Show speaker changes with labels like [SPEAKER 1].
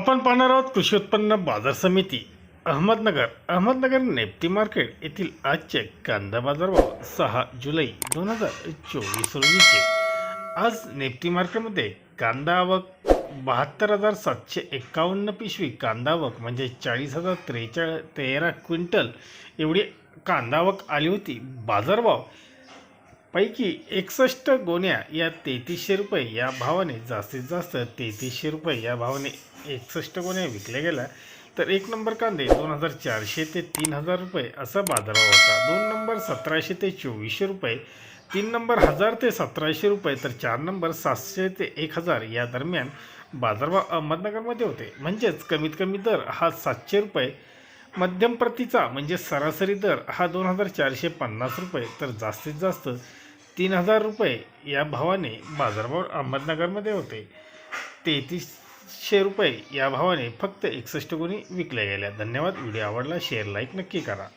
[SPEAKER 1] आपण पाहणार आहोत कृषी उत्पन्न बाजार समिती अहमदनगर. अहमदनगर नेप्टी मार्केट येथील आजचे कांदा बाजारभाव सहा जुलै दोन हजार चोवीस रोजीचे. आज नेप्टी मार्केटमध्ये कांदा आवक बहात्तर हजार सातशे एक्कावन्न पिशवी. कांदा आवक म्हणजे चाळीस हजार त्रेचाळ तेरा क्विंटल. एवढी कांदा आवक आली होती. बाजारभाव पैकी एकसष्ट गोण्या या तेहतीसशे रुपये या भावाने जास्तीत जास्त तेहतीसशे रुपये या भावाने एकसष्ट गोण्या विकल्या गेल्या तर एक नंबर कांदे दोन हजार चारशे ते तीन हजार रुपये असा बाजारभाव होता. दोन नंबर सतराशे ते चोवीसशे रुपये तीन नंबर हजार ते सतराशे रुपये तर चार नंबर सातशे ते एक हजार या दरम्यान बाजारभाव अहमदनगरमध्ये होते. म्हणजेच कमीत कमी दर हा सातशे रुपये मध्यम प्रतीचा म्हणजे सरासरी दर हा दोन हजार चारशे पन्नास रुपये तर जास्तीत जास्त तीन हजार रुपये या भावाने बाजारभाव अहमदनगरमध्ये होते. तेहतीसशे रुपये या भावाने फक्त एकसष्ट गुणी विकल्या गेल्या. धन्यवाद. व्हिडिओ आवडला शेअर लाईक नक्की करा.